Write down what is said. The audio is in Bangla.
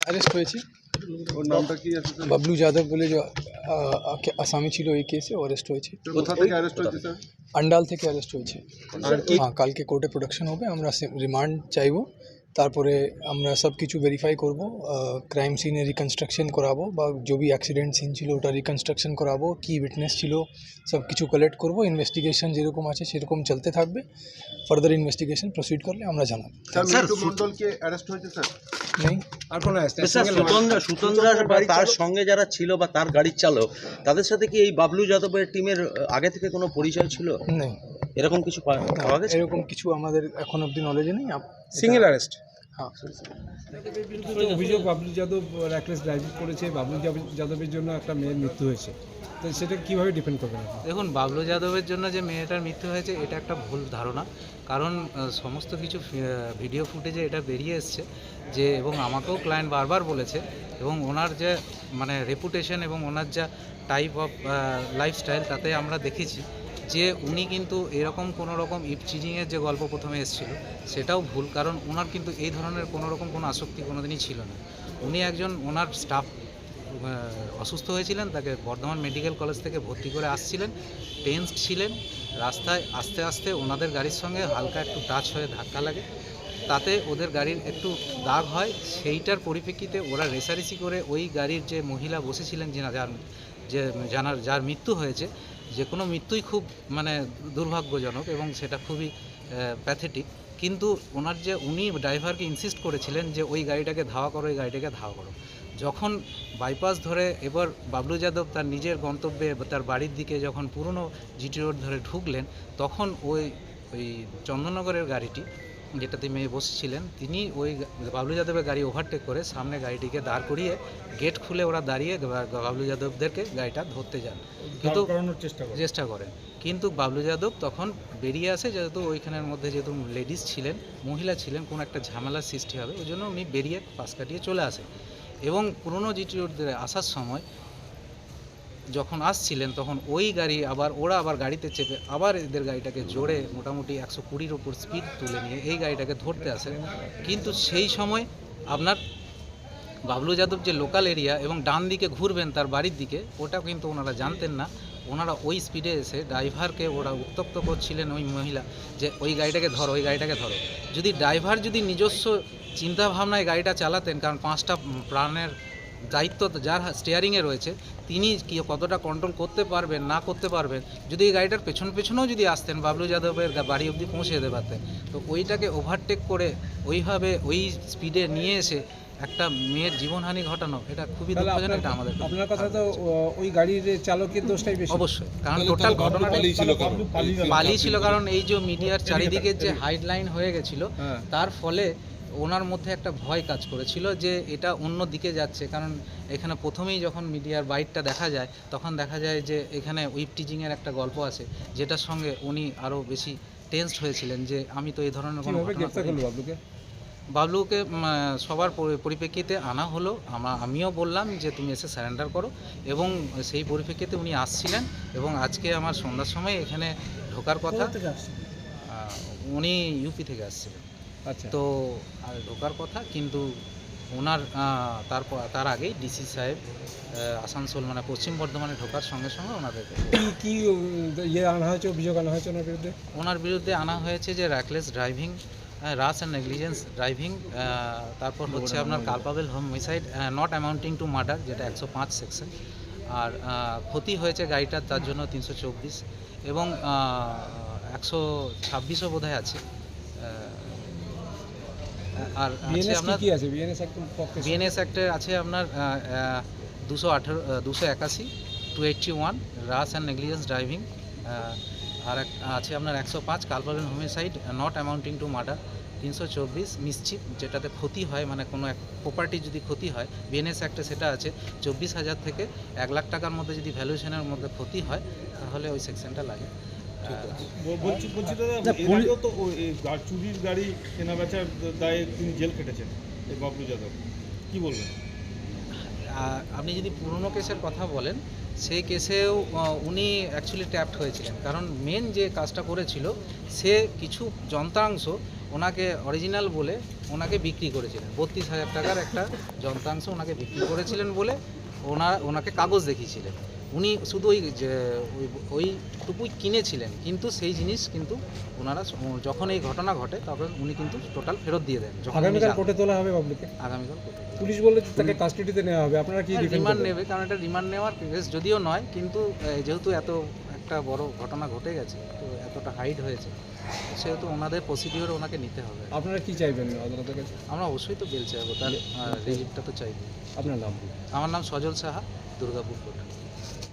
অ্যারেস্ট হয়েছে ওর নামটা কি আছে স্যার বাবলু যাদব বলে যে আহ, আকে- আসামি ছিল এই কেসে অ্যারেস্ট হয়েছে কোথা থেকে অ্যারেস্ট হয়েছে স্যার আন্ডাল থেকে অ্যারেস্ট হয়েছে আর কি হ্যাঁ কালকে কোর্টে প্রোডাকশন হবে আমরা রিমান্ড চাইব তারপরে আমরা সব কিছু ভেরিফাই করব ক্রাইম সিনে রিকনস্ট্রাকশন করাবো বা যে বি অ্যাক্সিডেন্ট সিন ছিল ওটা রিকনস্ট্রাকশন করাবো কি উইটনেস ছিল সব কিছু কালেক্ট করব ইনভেস্টিগেশন যেরকম আছে সেরকম চলতে থাকবে। ফার্দার ইনভেস্টিগেশন প্রসিড করলে আমরা জানাব। নেই। আর কোনো তার সঙ্গে যারা ছিল বা তার গাড়ির চালক তাদের সাথে কি এই বাবলু যাদবের টিমের আগে থেকে কোনো পরিচয় ছিল? নেই। এরকম কিছু পাওয়া গেছে? এরকম কিছু আমাদের এখন অবধি নলেজে নেই। সিঙ্গেল অ্যারেস্ট হ্যাঁ। অভিযোগ বাবলু যাদব র্যাকলেস ড্রাইভিং করেছে। বাবলু যাদব- যাদবের জন্য একটা মেয়ের মৃত্যু হয়েছে। তো সেটা কীভাবে ডিপেন্ড করবেন আপনি? দেখুন বাবলু যাদবের জন্য যে মেয়েটার মৃত্যু হয়েছে এটা একটা ভুল ধারণা। কারণ সমস্ত কিছু ভিডিও ফুটেজে এটা বেরিয়ে এসছে যে এবং আমাকেও ক্লায়েন্ট বারবার বলেছে এবং ওনার যে মানে রেপুটেশন এবং ওনার যা টাইপ অফ লাইফস্টাইল তাতে আমরা দেখেছি। যে উনি কিন্তু এরকম কোনো রকম ইপ চিজিংয়ের যে গল্প প্রথমে এসেছিল, সেটাও ভুল, কারণ ওনার কিন্তু এই ধরনের কোনো রকম কোনো আসক্তি কোনোদিনই ছিল না। উনি একজন ওনার স্টাফ অসুস্থ হয়েছিলেন, তাকে বর্ধমান মেডিকেল কলেজ থেকে ভর্তি করে আসছিলেন, টেন্সড ছিলেন, রাস্তায় আস্তে আস্তে ওনাদের গাড়ির সঙ্গে হালকা একটু টাচ হয়ে ধাক্কা লাগে, তাতে ওদের গাড়ির একটু দাগ হয়, সেইটার পরিপ্রেক্ষিতে ওরা রেসারেসি করে ওই গাড়ির যে মহিলা বসেছিলেন যে যার যে জানার যার মৃত্যু হয়েছে যে কোনো মৃত্যুই খুব মানে দুর্ভাগ্যজনক এবং সেটা খুবই প্যাথেটিক কিন্তু ওনার যে উনি ড্রাইভারকে ইনসিস্ট করেছিলেন যে ওই গাড়িটাকে ধাওয়া করো ওই গাড়িটাকে ধাওয়া করো। যখন বাইপাস ধরে এবার বাবলু যাদব তার নিজের গন্তব্যে তার বাড়ির দিকে যখন পুরনো জিটি রোড ধরে ঢুকলেন, তখন ওই ওই চন্দননগরের গাড়িটি যেটাতে মেয়ে বসেছিলেন তিনি ওই বাবলু যাদবের গাড়ি ওভারটেক করে সামনে গাড়িটিকে দাঁড় করিয়ে গেট খুলে ওরা দাঁড়িয়ে বাবলু যাদবদেরকে গাড়িটা ধরতে যান। কিন্তু চেষ্টা করেন চেষ্টা করেন কিন্তু বাবলু যাদব তখন বেরিয়ে আসে যেহেতু ওইখানের মধ্যে যেহেতু লেডিস ছিলেন মহিলা ছিলেন কোনো একটা ঝামেলার সৃষ্টি হবে ওই জন্য উনি বেরিয়ে পাশ কাটিয়ে চলে আসে এবং পুরনো জিটি আসার সময় যখন আসছিলেন, তখন ওই গাড়ি আবার, ওরা আবার গাড়িতে চেপে আবার এদের গাড়িটাকে জোরে মোটামুটি একশো কুড়ির ওপর স্পিড তুলে নিয়ে এই গাড়িটাকে ধরতে আসে কিন্তু সেই সময় আপনার বাবলু যাদব যে লোকাল এরিয়া এবং ডান দিকে ঘুরবেন তার বাড়ির দিকে, ওটা কিন্তু ওনারা জানতেন না। ওনারা ওই স্পিডে এসে ড্রাইভারকে ওরা উত্তক্ত করছিলেন ওই মহিলা যে, ওই গাড়িটাকে ধরো, ওই গাড়িটাকে ধরো। যদি ড্রাইভার যদি নিজস্ব চিন্তাভাবনায় গাড়িটা চালাতেন, কারণ পাঁচটা প্রাণের দায়িত্ব তো যার স্টিয়ারিংয়ে রয়েছে তিনি কি কতটা কন্ট্রোল করতে পারবেন না করতে পারবেন যদি এই গাড়িটার পেছন পেছনেও যদি আসতেন বাবলু যাদবের বাড়ি অবধি পৌঁছে যেতে পারতেন তো ওইটাকে ওভারটেক করে ওইভাবে ওই স্পিডে নিয়ে এসে একটা মেয়ের জীবনহানি ঘটানো এটা খুবই দুঃখজনক এটা আমাদের আপনার কথা তো ওই গাড়ির চালকের দোষটাই বেশি। অবশ্যই কারণ টোটাল ঘটনাটাই পালিয়ে ছিল কারণ। এই যে মিডিয়ার চারিদিকে যে হাইডলাইন হয়ে গেছিল হ্যাঁ। তার ফলে ওনার মধ্যে একটা ভয় কাজ করেছিল যে এটা অন্য দিকে যাচ্ছে। কারণ এখানে প্রথমেই যখন মিডিয়ার বাইটটা দেখা যায় তখন দেখা যায় যে এখানে উইপ টিচিংয়ের একটা গল্প আছে যেটার সঙ্গে উনি আরও বেশি টেন্সড হয়েছিলেন যে আমি তো এই ধরনের কোনো বাবলুকে? সবার পরিপ্রেক্ষিতে আনা হলো আমা আমিও বললাম যে তুমি এসে স্যারেন্ডার করো এবং সেই পরিপ্রেক্ষিতে উনি আসছিলেন এবং আজকে আমার সন্ধ্যার সময় এখানে ঢোকার কথা উনি ইউপি থেকে আসছিলেন। তো আর ঢোকার কথা কিন্তু ওনার তারপর তার আগেই ডিসি সাহেব আসানসোল মানে পশ্চিম বর্ধমানে ঢোকার সঙ্গে সঙ্গে ওনাদেরকে কি ইয়ে আনা হয়েছে অভিযোগ আনা হয়েছে ওনার বিরুদ্ধে? ওনার বিরুদ্ধে আনা হয়েছে যে reckless driving rash and negligence driving তারপর হচ্ছে আপনার culpable homicide not amounting to murder যেটা একশো পাঁচ সেকশন আর ক্ষতি হয়েছে গাড়িটার তার জন্য তিনশো চব্বিশ। এবং একশো ছাব্বিশও বোধহয় আছে। আর আছে আপনার কি আছে? বিএনএস একদম বিএনএস অ্যাক্টে আছে আপনার দুশো আঠেরো দুশো একাশি two eighty one rash and negligence driving আর আছে আপনার একশো পাঁচ culpable homicide not amounting to murder তিনশো চব্বিশ মিসচিপ যেটাতে ক্ষতি হয় মানে কোনো এক প্রপার্টি যদি ক্ষতি হয় বিএনএস অ্যাক্টে সেটা আছে চব্বিশ হাজার থেকে এক লাখ টাকার মধ্যে যদি ভ্যালুয়েশনের মধ্যে ক্ষতি হয় তাহলে ওই সেকশনটা লাগে। বলছি বলছি দাদা এর তো ও- এই গা- চুরির গাড়ি কেনাবেচার দায়ে তিনি জেল কেটেছেন এই বাবলু যাদব। কি বলবেন? আপনি যদি পুরনো কেসের কথা বলেন সেই কেসেও উনি অ্যাকচুয়ালি ট্যাপড হয়েছিলেন। কারণ মেন যে কাজটা করেছিল সে কিছু যন্ত্রাংশ ওনাকে অরিজিনাল বলে ওনাকে বিক্রি করেছিলেন। বত্রিশ হাজার টাকার একটা যন্ত্রাংশ ওনাকে বিক্রি করেছিলেন বলে ওনা ওনাকে কাগজ দেখিয়েছিলেন। উনি শুধু ওই যে ওই ওইটুকুই কিনেছিলেন কিন্তু সেই জিনিস কিন্তু ওনারা যখন এই ঘটনা ঘটে তখন উনি কিন্তু টোটাল ফেরত দিয়ে দেন আগামীকাল কোর্টে তোলা হবে বাবলুকে আগামীকাল পুলিশ বললে যে তাকে কাস্টডিতে নেওয়া হবে আপনারা কি রিমান্ড নেবে কারণ এটা রিমান্ড নেওয়ার কেস যদিও নয় কিন্তু যেহেতু এত একটা বড় ঘটনা ঘটে গেছে তো এতটা হাইট হয়েছে সেহেতু ওনাদের প্রসিডিওর ওনাকে নিতে হবে। আপনারা কি চাইবেন আদালতের কাছে? আমরা অবশ্যই তো বেল চাইব তার রিলিফটা তো চাইব। আপনার নাম আমার নাম সজল সাহা দুর্গাপুর কোর্ট।